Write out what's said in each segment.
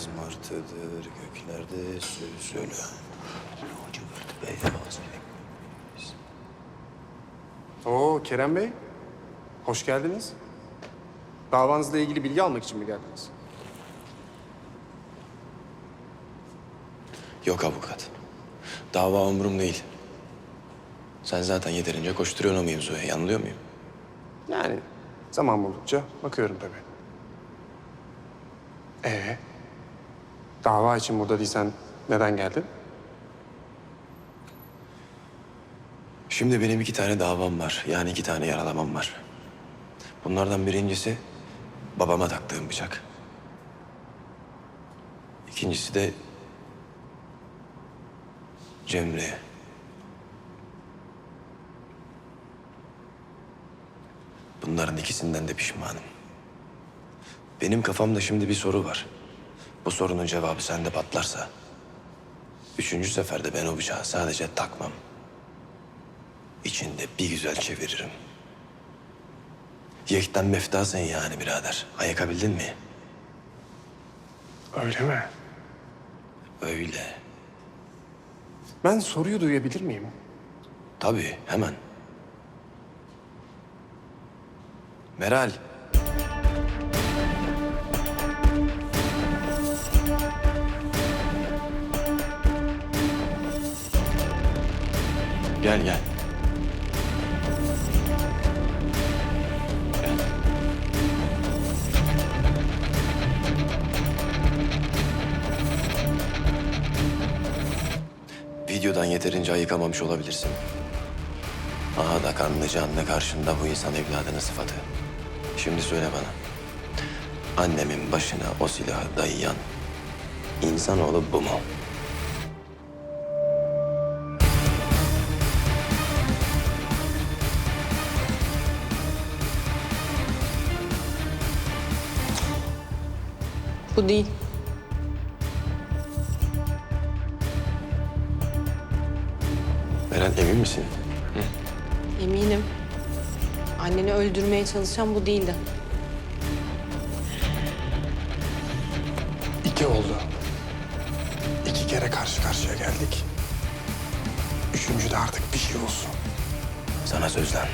beyaz martıdır göklerde süzülü. Cıvırt beyaz. Oo Kerem Bey. Hoş geldiniz. Davanızla ilgili bilgi almak için mi geldiniz? Yok avukat. Dava umurum değil. Sen zaten yeterince koşturuyorsun o mevzuya. Yanılıyor muyum? Yani zaman buldukça bakıyorum tabii. Ee, dava için burada değilsen neden geldin? Şimdi benim iki tane davam var. Yani iki tane yaralamam var. Bunlardan birincisi babama taktığım bıçak. İkincisi de Cemre'ye. Bunların ikisinden de pişmanım. Benim kafamda şimdi bir soru var. Bu sorunun cevabı sende patlarsa... ...üçüncü seferde ben o bıçağı sadece takmam. İçinde bir güzel çeviririm. Yekten meftasın yani birader. Ayakabildin mi? Öyle mi? Öyle. Ben soruyu duyabilir miyim? Tabii hemen. Meral. Gel gel. Videodan yeterince ayıkamamış olabilirsin. Aha da kanlı canlı karşında bu insan evladının sıfatı. Şimdi söyle bana. Annemin başına o silahı dayayan insanoğlu bu mu? Bu değil. Meral emin misin? Eminim. Anneni öldürmeye çalışan bu değildi. İki oldu. İki kere karşı karşıya geldik. Üçüncü de artık bir şey olsun. Sana sözlen.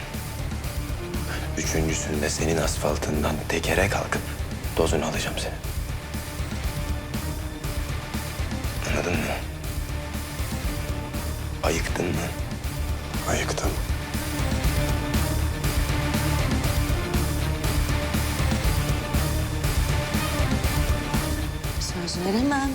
Üçüncüsünde senin asfaltından tekere kalkıp dozunu alacağım seni. Anladın mı? Ayıktın mı? Ayıktım. Söz veremem.